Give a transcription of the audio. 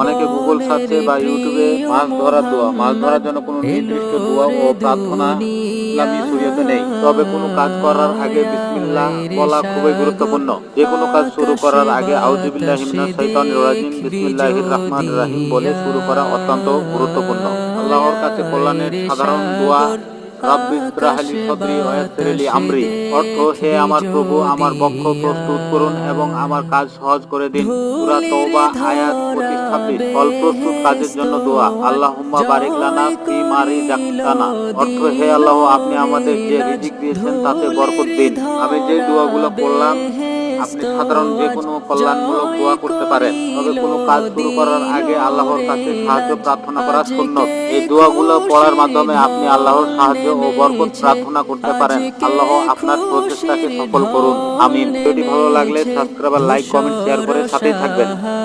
অনেকে গুগল সার্চে বা ইউটিউবে মাছ ধরার দোয়া, মাছ ধরার জন্য কোনো নির্দিষ্ট দোয়া ও প্রার্থনা ইসলামী শরীয়তে নেই। তবে কোনো কাজ করার আগে বিসমিল্লাহ বলা খুবই গুরুত্বপূর্ণ। যে কোনো কাজ শুরু করার আগে আউযুবিল্লাহি মিনাশ শাইতানির রাজিম, বিসমিল্লাহির রহিম বলে শুরু করা অত্যন্ত গুরুত্বপূর্ণ। আল্লাহর কাছে কল্যাণের সাধারণ দোয়া ইয়াসসির লি আমরি। অর্থ হে আমার প্রভু আমার বক্ষ প্রস্তুত করুন এবং আমার কাজ সহজ করে দিন। সূরা তওবা আয়াত 25 ফল প্রস্তুত কাজের জন্য দোয়া। আল্লাহুম্মা বারিক লানা ফি মা রিযাকতানা। অর্থ হে আল্লাহ আপনি আমাদের যে রিজিক দিয়েছেন তাতে বরকত দিন। আমি যে দোয়াগুলো পড়লাম আপনি সাধারণ যে কোনো কল্যাণমূলক দোয়া করতে পারেন, তবে কোনো কাজ শুরু করার আগে আল্লাহর কাছে সাহায্য প্রার্থনা করা সুন্নত। এই দোয়াগুলো পড়ার মাধ্যমে আপনি আল্লাহর সাহায্য ও বরকত প্রার্থনা করতে পারেন। আল্লাহ আপনার প্রচেষ্টাকে সফল করুন। আমি ভিডিওটি ভালো লাগলে সাবস্ক্রাইব লাইক, কমেন্ট, শেয়ার করে সাথে থাকবেন।